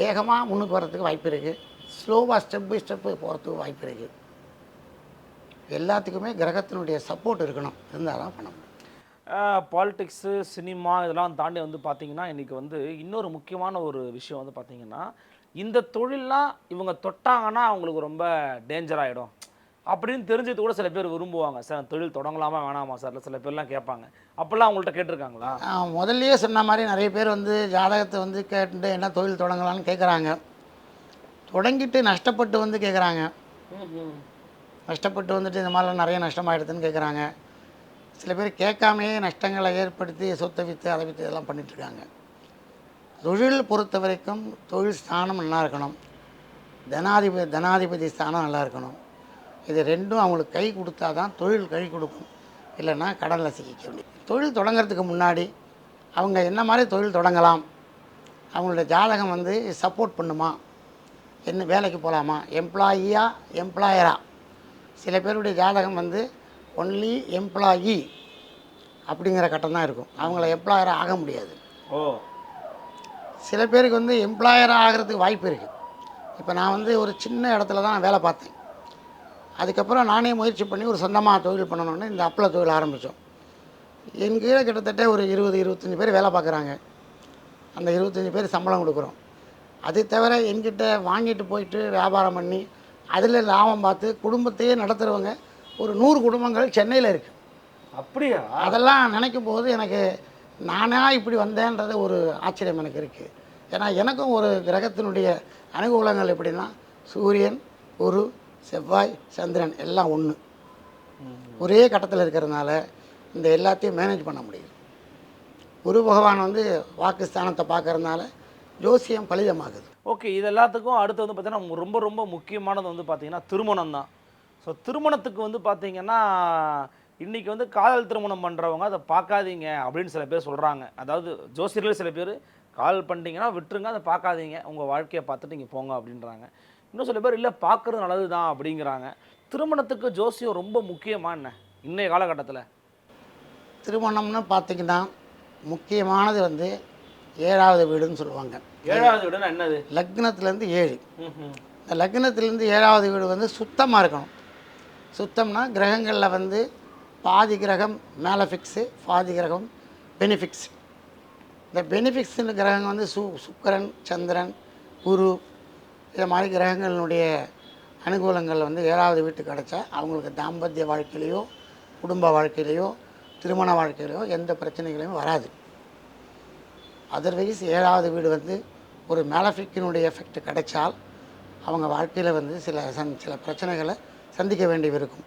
வேகமாக முன்னுக்கு வர்றதுக்கு வாய்ப்பு இருக்குது ஸ்லோவாக ஸ்டெப் பை ஸ்டெப்பு போகிறதுக்கு வாய்ப்பு இருக்குது எல்லாத்துக்குமே கிரகத்தினுடைய சப்போர்ட் இருக்கணும். இருந்தால் தான் பண்ண முடியும். பாலிடிக்ஸு சினிமா இதெல்லாம் தாண்டி வந்து பார்த்திங்கன்னா இன்றைக்கி வந்து இன்னொரு முக்கியமான ஒரு விஷயம் வந்து பார்த்தீங்கன்னா இந்த தொழிலெலாம் இவங்க தொட்டாங்கன்னா அவங்களுக்கு ரொம்ப டேஞ்சர் ஆகிடும் அப்படின்னு தெரிஞ்சது கூட சில பேர் விரும்புவாங்க. சார் தொழில் தொடங்கலாமா வேணாமா சார்? சில பேர்லாம் கேட்பாங்க. அப்போல்லாம் அவங்கள்ட்ட கேட்டிருக்காங்களா? முதல்லையே முதல்லயே சொன்ன மாதிரி நிறைய பேர் வந்து ஜாதகத்தை வந்து கேட்டுட்டு என்ன தொழில் தொடங்கலாம்னு கேட்குறாங்க தொடங்கிட்டு நஷ்டப்பட்டு வந்து கேட்குறாங்க நஷ்டப்பட்டு வந்துட்டு இந்த மாதிரிலாம் நிறைய நஷ்டமாயிடுதுன்னு கேட்குறாங்க சில பேர் கேட்காமையே நஷ்டங்களை ஏற்படுத்தி சொத்தை விற்று அதை விற்று இதெல்லாம் பண்ணிகிட்ருக்காங்க தொழில் பொறுத்த வரைக்கும் தொழில் ஸ்தானம் நல்லா இருக்கணும் தனாதிபதி தனாதிபதி ஸ்தானம் நல்லா இருக்கணும் இது ரெண்டும் அவங்களுக்கு கை கொடுத்தா தான் தொழில் கை கொடுக்கும். இல்லைன்னா கடனில் சிக்கிக்க முடியும். தொழில் தொடங்கிறதுக்கு முன்னாடி அவங்க என்ன மாதிரி தொழில் தொடங்கலாம்? அவங்களோட ஜாதகம் வந்து சப்போர்ட் பண்ணுமா? என்ன வேலைக்கு போகலாமா? எம்ப்ளாயியா எம்ப்ளாயரா சில பேருடைய ஜாதகம் வந்து ஒன்லி எம்ப்ளாயி அப்படிங்கிற கட்டம் தான் இருக்கும். அவங்கள எம்ப்ளாயராக ஆக முடியாது. ஓ. சில பேருக்கு வந்து எம்ப்ளாயராக ஆகிறதுக்கு வாய்ப்பு இருக்குது இப்போ நான் வந்து ஒரு சின்ன இடத்துல தான் வேலை பார்த்தேன். அதுக்கப்புறம் நானே முயற்சி பண்ணி ஒரு சொந்தமாக தொழில் பண்ணணும்னு இந்த அப்பள தொழில் ஆரம்பித்தோம் என் கீழே கிட்டத்தட்ட ஒரு இருபது இருபத்தஞ்சி பேர் வேலை பார்க்குறாங்க. அந்த இருபத்தஞ்சி பேர் சம்பளம் கொடுக்குறோம். அது தவிர என்கிட்ட வாங்கிட்டு போயிட்டு வியாபாரம் பண்ணி அதில் லாபம் பார்த்து குடும்பத்தையே நடத்துகிறவங்க ஒரு நூறு குடும்பங்கள் சென்னையில் இருக்குது அப்படியா? அதெல்லாம் நினைக்கும் போது எனக்கு நானா இப்படி வந்தேன்றது ஒரு ஆச்சரியம் எனக்கு இருக்குது ஏன்னா எனக்கும் ஒரு கிரகத்தினுடைய அனுகூலங்கள் எப்படின்னா சூரியன் குரு செவ்வாய் சந்திரன் எல்லாம் ஒன்று ஒரே கட்டத்தில் இருக்கிறதுனால இந்த எல்லாத்தையும் மேனேஜ் பண்ண முடியுது குரு பகவான் வந்து வாக்குஸ்தானத்தை பார்க்கறதுனால ஜோசியம் பலிதமாகுது. ஓகே இது எல்லாத்துக்கும் அடுத்து வந்து பார்த்தீங்கன்னா ரொம்ப ரொம்ப முக்கியமானது வந்து பார்த்தீங்கன்னா திருமணம் தான். ஸோ திருமணத்துக்கு வந்து பார்த்தீங்கன்னா இன்றைக்கி வந்து காதல் திருமணம் பண்ணுறவங்க அதை பார்க்காதீங்க அப்படின்னு சில பேர் சொல்கிறாங்க அதாவது ஜோசியர்கள் சில பேர் காதல் பண்ணிட்டீங்கன்னா விட்டுருங்க அதை பார்க்காதீங்க. உங்கள் வாழ்க்கையை பார்த்துட்டு நீங்கள் போங்க அப்படின்றாங்க. இன்னும் சில பேர் இல்லை பார்க்குறது நல்லது தான் அப்படிங்கிறாங்க. திருமணத்துக்கு ஜோசியம் ரொம்ப முக்கியமா என்ன? இன்றைய காலகட்டத்தில். திருமணம்னு பார்த்தீங்கன்னா முக்கியமானது வந்து ஏழாவது வீடுன்னு சொல்லுவாங்க. ஏழாவது வீடுன்னா என்னது? லக்னத்துலேருந்து ஏழு. இந்த லக்னத்திலேருந்து ஏழாவது வீடு வந்து சுத்தமாக இருக்கணும். சுத்தம்னா கிரகங்களில் வந்து பாதி கிரகம் மேலஃபிக்ஸு பாதி கிரகம் பெனிஃபிக்ஸ் இந்த பெனிஃபிக்ஸ்னு கிரகம் வந்து சு சுக்கரன் சந்திரன் குரு இது மாதிரி கிரகங்களினுடைய அனுகூலங்கள் வந்து ஏழாவது வீட்டுக்கு கிடச்சா அவங்களுக்கு தாம்பத்திய வாழ்க்கையிலையோ குடும்ப வாழ்க்கையிலையோ திருமண வாழ்க்கையிலையோ எந்த பிரச்சனைகளையும் வராது. அதர்வைஸ் ஏழாவது வீடு வந்து ஒரு மேலஃபிக்கினுடைய எஃபெக்ட் கிடைச்சால் அவங்க வாழ்க்கையில் வந்து சில சந் சில பிரச்சனைகளை சந்திக்க வேண்டியது இருக்கும்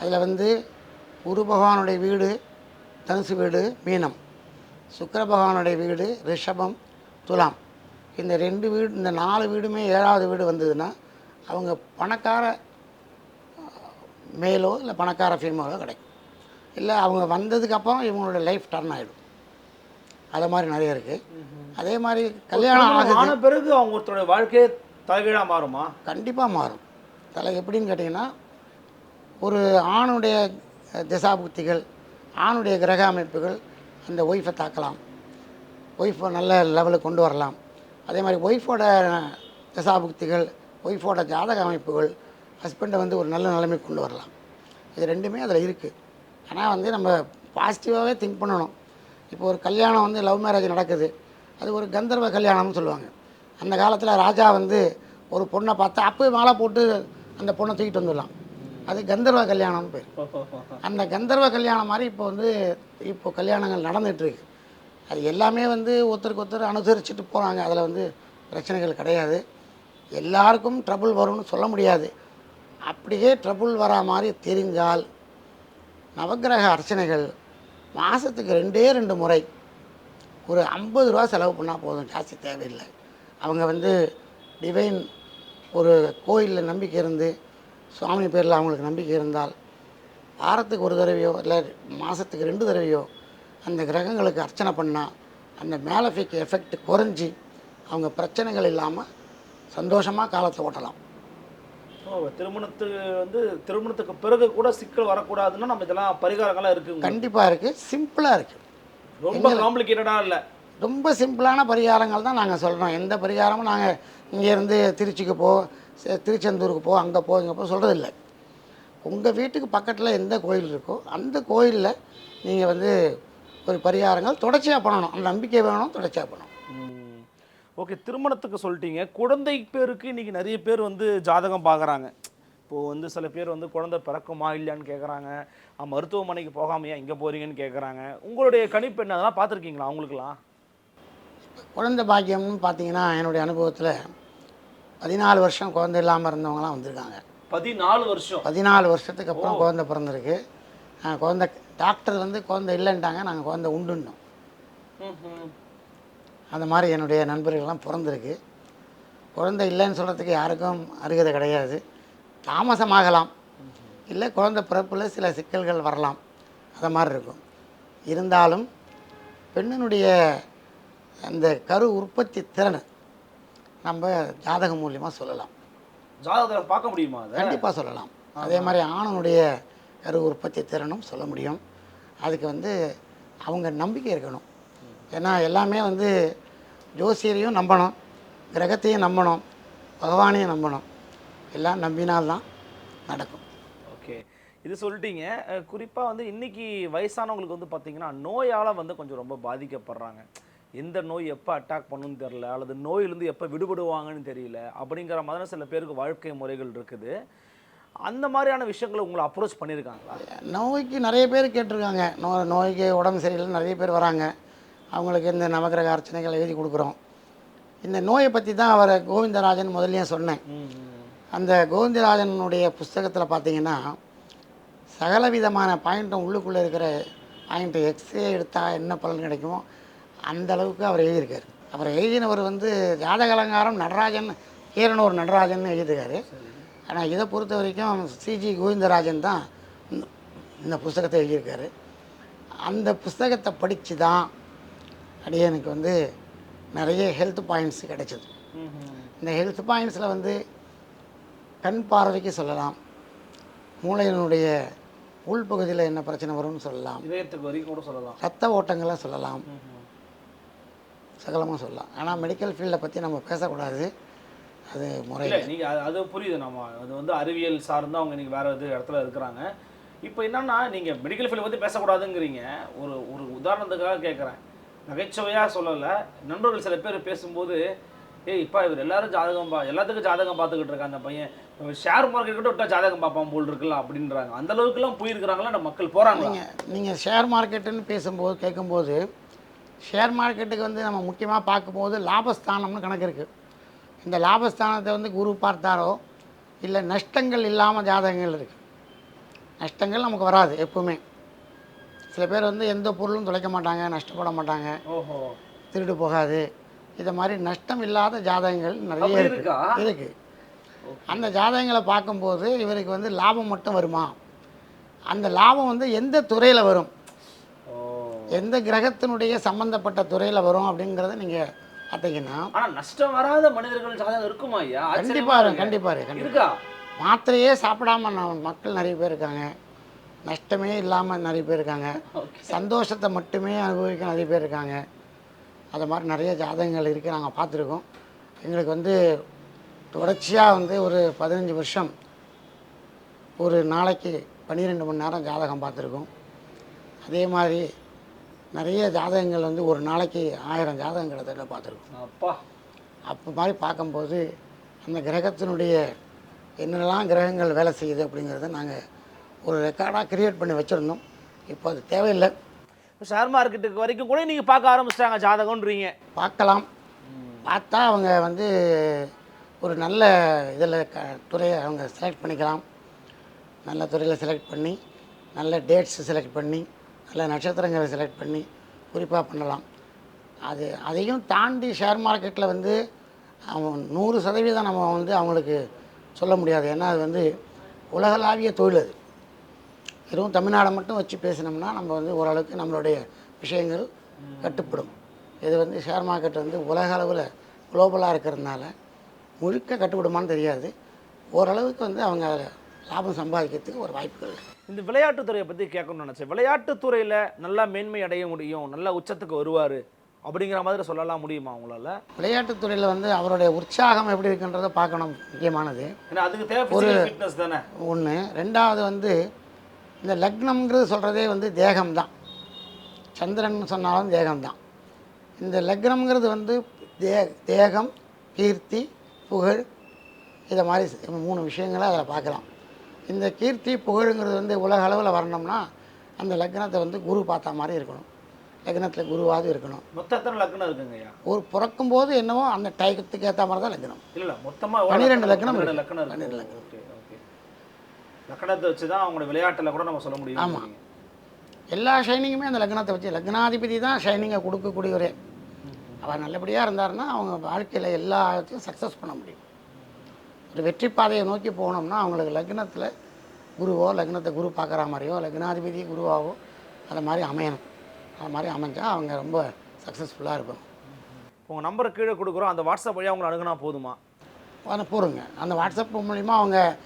அதில் வந்து குரு பகவானுடைய வீடு தனுசு வீடு மீனம். சுக்கிர பகவானுடைய வீடு ரிஷபம் துலாம். இந்த ரெண்டு வீடு இந்த நாலு வீடுமே ஏழாவது வீடு வந்ததுன்னா அவங்க பணக்கார மேலோ இல்லை பணக்கார ஃபீமேலோ கிடைக்கும். இல்லை அவங்க வந்ததுக்கப்புறம் இவங்களோட லைஃப் டர்ன் ஆகிடும் அது மாதிரி நிறைய இருக்குது அதே மாதிரி கல்யாணம் ஆன பிறகு அவங்க ஒருத்தருடைய வாழ்க்கையே தலைகீழா மாறுமா? கண்டிப்பாக மாறும். தலை எப்படின்னு கேட்டிங்கன்னா ஒரு ஆணுடைய திசாபுக்திகள் ஆணுடைய கிரக அமைப்புகள் அந்த ஒய்ஃபை தாக்கலாம். ஒய்ஃபை நல்ல லெவலுக்கு கொண்டு வரலாம். அதே மாதிரி ஒய்ஃபோட தசாபுக்திகள் ஒய்ஃபோட ஜாதக அமைப்புகள் ஹஸ்பண்டை வந்து ஒரு நல்ல நிலைமைக்கு கொண்டு வரலாம். இது ரெண்டுமே அதில் இருக்குது ஆனால் வந்து நம்ம பாசிட்டிவாகவே திங்க் பண்ணணும். இப்போ ஒரு கல்யாணம் வந்து லவ் மேரேஜ் நடக்குது. அது ஒரு கந்தர்வ கல்யாணம்னு சொல்லுவாங்க. அந்த காலத்தில் ராஜா வந்து ஒரு பொண்ணை பார்த்தா அப்போயே மாலை போட்டு அந்த பொண்ணை தூக்கிட்டு வந்துடலாம். அது கந்தர்வ கல்யாணம்னு பேர். அந்த கந்தர்வ கல்யாணம் மாதிரி இப்போ வந்து இப்போ கல்யாணங்கள் நடந்துகிட்ருக்கு அது எல்லாமே வந்து ஒருத்தருக்கு ஒருத்தர் அனுசரிச்சுட்டு போகிறாங்க அதில் வந்து பிரச்சனைகள் கிடையாது. எல்லாருக்கும் ட்ரபுள் வரும்னு சொல்ல முடியாது. அப்படியே ட்ரபுள் வரா மாதிரி தெரிஞ்சால் நவக்கிரக அர்ச்சனைகள் மாதத்துக்கு ரெண்டே ரெண்டு முறை ஒரு ஐம்பது ரூபா செலவு பண்ணால் போதும். ஜாஸ்தி தேவையில்லை. அவங்க வந்து டிவைன் ஒரு கோயிலில் நம்பிக்கை இருந்து சுவாமி பேரில் அவங்களுக்கு நம்பிக்கை இருந்தால் வாரத்துக்கு ஒரு தடவையோ இல்லை மாதத்துக்கு ரெண்டு தடவையோ அந்த கிரகங்களுக்கு அர்ச்சனை பண்ணால் அந்த மேலஃபிக் எஃபெக்ட் குறைஞ்சி அவங்க பிரச்சனைகள் இல்லாமல் சந்தோஷமாக காலத்தை ஓட்டலாம். திருமணத்துக்கு வந்து திருமணத்துக்கு பிறகு கூட சிக்கல் வரக்கூடாதுன்னா நம்ம இதெல்லாம் பரிகாரங்கள்லாம் இருக்குங்க. கண்டிப்பாக இருக்குது சிம்பிளாக இருக்குது ரொம்ப காம்ப்ளிகேட்டடா இல்ல. ரொம்ப சிம்பிளான பரிகாரங்கள் தான் நாங்கள் சொல்கிறோம் எந்த பரிகாரமும் நாங்கள் இங்கேருந்து திருச்சிக்கு போ ச- திருச்செந்தூருக்கு போ அங்கே போ இங்கே போ சொல்கிறதில்ல உங்கள் வீட்டுக்கு பக்கத்தில் எந்த கோயில் இருக்கோ அந்த கோயிலில் நீங்கள் வந்து ஒரு பரிகாரங்கள் தொடர்ச்சியாக பண்ணணும். அந்த நம்பிக்கை வேணும் தொடர்ச்சியாக பண்ணணும். ஓகே திருமணத்துக்கு சொல்லிட்டீங்க. குழந்தை பேருக்கு இன்னைக்கு நிறைய பேர் வந்து ஜாதகம் பார்க்குறாங்க இப்போது வந்து சில பேர் வந்து குழந்தை பிறக்குமா இல்லையான்னு கேட்குறாங்க மருத்துவமனைக்கு போகாமையா இங்கே போறீங்கன்னு கேட்குறாங்க உங்களுடைய கணிப்பு என்ன? அதெல்லாம் பார்த்துருக்கீங்களா? அவங்களுக்குலாம் குழந்தை பாக்கியம்னு பார்த்தீங்கன்னா என்னுடைய அனுபவத்தில் பதினாலு வருஷம் குழந்தை இல்லாமல் இருந்தவங்களாம் வந்திருக்காங்க. பதினாலு வருஷம்? பதினாலு வருஷத்துக்கு அப்புறம் குழந்தை பிறந்திருக்கு. குழந்தை டாக்டர் வந்து குழந்தை இல்லைன்ட்டாங்க நாங்கள் குழந்தை உண்டுன்னோம். அந்த மாதிரி என்னுடைய நண்பர்கள்லாம் பிறந்திருக்கு. குழந்தை இல்லைன்னு சொல்கிறதுக்கு யாருக்கும் அருகதை கிடையாது. தாமசமாகலாம். இல்லை குழந்தை பிறப்பில் சில சிக்கல்கள் வரலாம். அது மாதிரி இருக்கும். இருந்தாலும் பெண்ணினுடைய அந்த கரு உற்பத்தி திறனை நம்ம ஜாதகம் மூலியமாக சொல்லலாம். ஜாதகத்தில் பார்க்க முடியுமா கண்டிப்பாக சொல்லலாம். அதே மாதிரி ஆணனுடைய கரு உற்பத்தி திறனும் சொல்ல முடியும். அதுக்கு வந்து அவங்க நம்பிக்கை இருக்கணும். ஏன்னா எல்லாமே வந்து ஜோசியரையும் நம்பணும் கிரகத்தையும் நம்பணும் பகவானையும் நம்பணும். எல்லாம் நம்பினால்தான் நடக்கும். ஓகே. இது சொல்லிட்டீங்க. குறிப்பாக வந்து இன்னைக்கு வயசானவங்களுக்கு வந்து பார்த்தீங்கன்னா நோயால் வந்து கொஞ்சம் ரொம்ப பாதிக்கப்படுறாங்க. எந்த நோய் எப்போ அட்டாக் பண்ணுன்னு தெரில அல்லது நோயிலேருந்து எப்போ விடுபடுவாங்கன்னு தெரியல அப்படிங்கிற மாதிரி சில பேருக்கு வாழ்க்கை முறைகள் இருக்குது. அந்த மாதிரியான விஷயங்களை உங்களை அப்ரோச் பண்ணியிருக்காங்களா? நோய்க்கு நிறைய பேர் கேட்டிருக்காங்க. நோ நோய்க்கு உடம்பு சரியில்லை நிறைய பேர் வராங்க. அவங்களுக்கு இந்த நவகிரக அர்ச்சனைகள் எழுதி கொடுக்குறோம். இந்த நோயை பற்றி தான் அவர் கோவிந்தராஜன் முதல்லயே சொன்னேன். அந்த கோவிந்தராஜனுடைய புஸ்தகத்தில் பார்த்தீங்கன்னா சகல விதமான பாயிண்ட்டும் உள்ளுக்குள்ளே இருக்கிற பாயிண்ட்டை எக்ஸ்ரே எடுத்தால் என்ன பலன் கிடைக்குமோ அந்த அளவுக்கு அவர் எழுதியிருக்காரு. அவர் எழுதினவர் வந்து ஜாதக அலங்காரம் நடராஜன் ஈரனூர் நடராஜன் எழுதியிருக்காரு. ஆனால் இதை பொறுத்த வரைக்கும் சிஜி கோவிந்தராஜன் தான் இந்த- புஸ்தகத்தை எழுதியிருக்காரு. அந்த புஸ்தகத்தை படித்து தான் அடியனுக்கு வந்து நிறைய ஹெல்த் பாயிண்ட்ஸ் கிடைச்சது. இந்த ஹெல்த் பாயிண்ட்ஸில் வந்து கண் பார்வைக்கு சொல்லலாம். மூளையினுடைய உள்பகுதியில் என்ன பிரச்சனை வரும்னு சொல்லலாம். இதயத்துக்கு வரைக்கும் கூட சொல்லலாம். ரத்த ஓட்டங்களை சொல்லலாம். சகலமாக சொல்லலாம். ஆனால் மெடிக்கல் ஃபீல்டை பற்றி நம்ம பேசக்கூடாது. அது முறை. நீங்கள் அது அது புரியுது நம்ம. அது வந்து அறிவியல் சார்ந்து அவங்க இன்னைக்கு வேற இது இடத்துல இருக்கிறாங்க. இப்போ என்னன்னா நீங்கள் மெடிக்கல் ஃபீல்டை பற்றி பேசக்கூடாதுங்கிறீங்க. ஒரு ஒரு உதாரணத்துக்காக கேட்குறேன் நகைச்சுவையாக சொல்லலை. நண்பர்கள் சில பேர் பேசும்போது ஏய் இப்போ இவர் எல்லாரும் ஜாதகம் பா எல்லாத்துக்கும் ஜாதகம் பார்த்துக்கிட்டு இருக்கான் அந்த பையன். ஷேர் மார்க்கெட் கூட விட்டா ஜாதகம் பார்ப்பான் போல் இருக்குல்ல அப்படின்றாங்க. அந்த அளவுக்குலாம் போயிருக்கிறாங்களா? நம்ம மக்கள் போகிறாங்களா நீங்கள் நீங்கள் ஷேர் மார்க்கெட்டுன்னு பேசும்போது கேட்கும்போது ஷேர் மார்க்கெட்டுக்கு வந்து நம்ம முக்கியமாக பார்க்கும்போது லாபஸ்தானம்னு கணக்கு இருக்குது இந்த லாபஸ்தானத்தை வந்து குரு பார்த்தாரோ இல்லை நஷ்டங்கள் இல்லாமல் ஜாதகங்கள் இருக்குது நஷ்டங்கள் நமக்கு வராது எப்பவுமே. சில பேர் வந்து எந்த பொருளும் தொலைக்க மாட்டாங்க நஷ்டப்பட மாட்டாங்க. ஓஹோ. திருடு போகாது. இதை மாதிரி நஷ்டம் இல்லாத ஜாதகங்கள் நிறைய இருக்கு. இருக்கா? அந்த ஜாதகங்களை பார்க்கும்போது இவருக்கு வந்து லாபம் மட்டும் வருமா? அந்த லாபம் வந்து எந்த துறையில் வரும்? எந்த கிரகத்தினுடைய சம்பந்தப்பட்ட துறையில் வரும் அப்படிங்கிறத நீங்கள் பார்த்தீங்கன்னா ஆனா நஷ்டம் வராத மனிதர்கள் ஜாதகம் இருக்குமா ஐயா? கண்டிப்பாக. கண்டிப்பாக கண்டிப்பாக இருக்கா மாத்திரையே சாப்பிடாம நான் மக்கள் நிறைய பேர் இருக்காங்க. நஷ்டமே இல்லாமல் நிறைய பேர் இருக்காங்க. சந்தோஷத்தை மட்டுமே அனுபவிக்க நிறைய பேர் இருக்காங்க. அது மாதிரி நிறைய ஜாதகங்கள் இருக்குது நாங்கள் பார்த்துருக்கோம். எங்களுக்கு வந்து தொடர்ச்சியாக வந்து ஒரு பதினஞ்சு வருஷம் ஒரு நாளைக்கு பன்னிரெண்டு மணி நேரம் ஜாதகம் பார்த்துருக்கோம். அதே மாதிரி நிறைய ஜாதகங்கள் வந்து ஒரு நாளைக்கு ஆயிரம் ஜாதகம் கிட்டத்தட்ட பார்த்துருக்கோம். அப்பா. அப்போ மாதிரி பார்க்கும்போது அந்த கிரகத்தினுடைய என்னெல்லாம் கிரகங்கள் வேலை செய்யுது அப்படிங்கிறத நாங்கள் ஒரு ரெக்கார்டாக கிரியேட் பண்ணி வச்சுருந்தோம். இப்போ அது தேவையில்லை. ஷேர் மார்க்கெட்டுக்கு வரைக்கும் கூட நீங்க பார்க்க ஆரம்பிச்சிட்டாங்க ஜாதகம்ன்றீங்க. பார்க்கலாம். பார்த்தா அவங்க வந்து ஒரு நல்ல இதில் க துறையை அவங்க செலக்ட் பண்ணிக்கலாம். நல்ல துறையில் செலக்ட் பண்ணி நல்ல டேட்ஸ் செலக்ட் பண்ணி நல்ல நட்சத்திரங்களை செலக்ட் பண்ணி குறிப்பாக பண்ணலாம். அது அதையும் தாண்டி ஷேர் மார்க்கெட்டில் வந்து அவன் நூறு சதவீதம் நம்ம வந்து அவங்களுக்கு சொல்ல முடியாது. ஏன்னா அது வந்து உலகளாவிய தொழில் அது. வெறும் தமிழ்நாடை மட்டும் வச்சு பேசினோம்னா நம்ம வந்து ஓரளவுக்கு நம்மளுடைய விஷயங்கள் கட்டுப்படும். இது வந்து ஷேர் மார்க்கெட் வந்து உலக அளவில் குளோபலாக இருக்கிறதுனால முழுக்க கட்டுப்படுமான்னு தெரியாது. ஓரளவுக்கு வந்து அவங்க அதில் லாபம் சம்பாதிக்கிறதுக்கு ஒரு வாய்ப்புகள் இருக்கு. இந்த விளையாட்டுத்துறையை பற்றி கேட்கணும்னு நினச்சேன். விளையாட்டுத்துறையில் நல்லா மேன்மை அடைய முடியும் நல்ல உச்சத்துக்கு வருவார் அப்படிங்கிற மாதிரி சொல்லலாம் முடியுமா உங்களால்? விளையாட்டுத் துறையில் வந்து அவருடைய உற்சாகம் எப்படி இருக்குன்றதை பார்க்கணும் முக்கியமானது. அதுக்கு தேவை physical fitness தானே. ஒன்று ரெண்டாவது வந்து இந்த லக்னம்ங்கிறது சொல்கிறதே வந்து தேகம்தான். சந்திரன் சொன்னாலும் தேகம்தான். இந்த லக்னம்ங்கிறது வந்து தே தேகம் கீர்த்தி புகழ் இதை மாதிரி மூணு விஷயங்களை அதில் பார்க்கலாம். இந்த கீர்த்தி புகழுங்கிறது வந்து உலக அளவில் வரணும்னா அந்த லக்னத்தை வந்து குரு பார்த்த மாதிரி இருக்கணும். லக்னத்தில் குருவாவது இருக்கணும். மொத்த எத்தனை லக்னம் இருக்குங்க ஐயா? ஒரு பிறக்கும்போது என்னவோ அந்த டைத்துக்கு ஏற்ற மாதிரி தான் லக்னம். இல்ல இல்ல மொத்தமா எவ்வளவு பன்னிரெண்டு லக்னம். லக்னம் பன்னிரெண்டு லக்னம். Okay okay. லக்னத்தை வச்சு தான் அவங்களோட விளையாட்டுல கூட நம்ம சொல்ல முடியும். ஆமா. எல்லா ஷைனிங்குமே அந்த லக்னத்தை வச்சு லக்னாதிபதி தான் ஷைனிங்கை கொடுக்கக்கூடியவரே. அவர் நல்லபடியாக இருந்தாருன்னா அவங்க வாழ்க்கையில் எல்லாத்தையும் சக்ஸஸ் பண்ண முடியும். வெற்றி பாதையை நோக்கி போனோம்னா அவங்களுக்கு லக்னத்தில் குருவோ லக்னத்தை குரு பார்க்குற மாதிரியோ லக்னாதிபதி குருவாவோ அது மாதிரி அமையணும். அது மாதிரி அமைஞ்சால் அவங்க ரொம்ப சக்ஸஸ்ஃபுல்லாக இருக்கணும். உங்க நம்பரை கீழே கொடுக்குறோம். அந்த வாட்ஸ்அப் வழியா உங்களை அணுகுனா போதுமா? அதை போடுங்க. அந்த வாட்ஸ்அப் மூலிமா அவங்க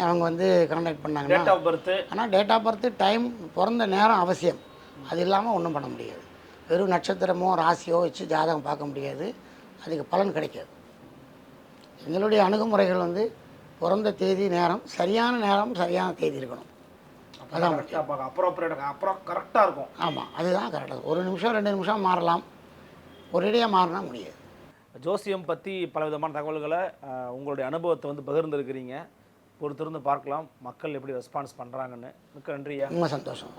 அவங்க வந்து கான்டாக்ட் பண்ணாங்கன்னா டேட் ஆஃப் பர்த் ஆனால் டேட் ஆஃப் பர்த்து டைம் பிறந்த நேரம் அவசியம். அது இல்லாமல் ஒன்றும் பண்ண முடியாது. வெறும் நட்சத்திரமோ ராசியோ வச்சு ஜாதகம் பார்க்க முடியாது. அதுக்கு பலன் கிடைக்காது. எங்களுடைய அணுகுமுறைகள் வந்து பிறந்த தேதி நேரம் சரியான நேரம் சரியான தேதி இருக்கணும். அதான் அப்புறம் அப்புறம் கரெக்டாக இருக்கும். ஆமாம் அதுதான் கரெக்டாக ஒரு நிமிஷம் ரெண்டு நிமிஷம் மாறலாம். ஒரேடியாக மாறினா முடியாது. ஜோசியம் பற்றி பல விதமான தகவல்களை உங்களுடைய அனுபவத்தை வந்து பகிர்ந்துருக்கிறீங்க. பொறுத்திருந்து பார்க்கலாம். மக்கள் எப்படி ரெஸ்பான்ஸ் பண்ணுறாங்கன்னு மிக்க நன்றியா ரொம்ப சந்தோஷம்.